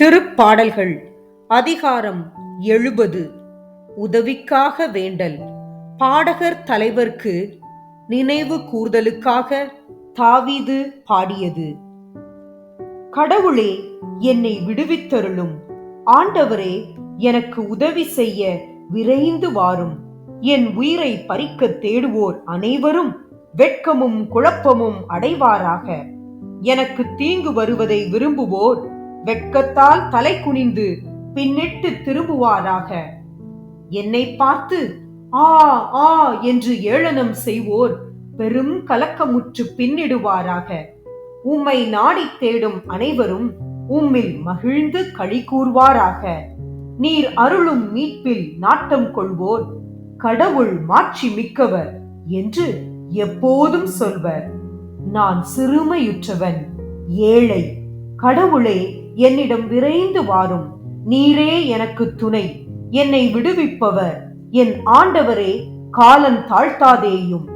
திருப்பாடல்கள். அதிகாரம் எழுபது. உதவிக்காக வேண்டல். பாடகர் தலைவர்க்கு நினைவு கூர்தலுக்காக தாவீது பாடியது. கடவுளே என்னை விடுவித்தருளும். ஆண்டவரே எனக்கு உதவி செய்ய விரைந்து வாரும். என் உயிரை பறிக்க தேடுவோர் அனைவரும் வெட்கமும் குழப்பமும் அடைவாராக. எனக்கு தீங்கு வருவதை விரும்புவோர் வெட்கத்தால் தலை குனிந்து பின்னிட்டு திரும்புவாராக. என்னை பார்த்து ஆ ஆ என்று ஏளனம் செய்வோர் பெரும் கலக்கமுற்று பின்னிடுவாராக. உம்மை நாடித் தேடும் அனைவரும் உம்மில் மகிழ்ந்து களி கூறுவாராக நீர் அருளும் மீட்பில் நாட்டம் கொள்வோர் கடவுள் மாட்சி மிக்கவர் என்று எப்போதும் சொல்வர். நான் சிறுமையுற்றவன் ஏழை. கடவுளே என்னிடம் விரைந்து வாரும். நீரே எனக்கு துணை. என்னை விடுவிப்பவர். என் ஆண்டவரே காலன் தாழ்த்தாதேயும்.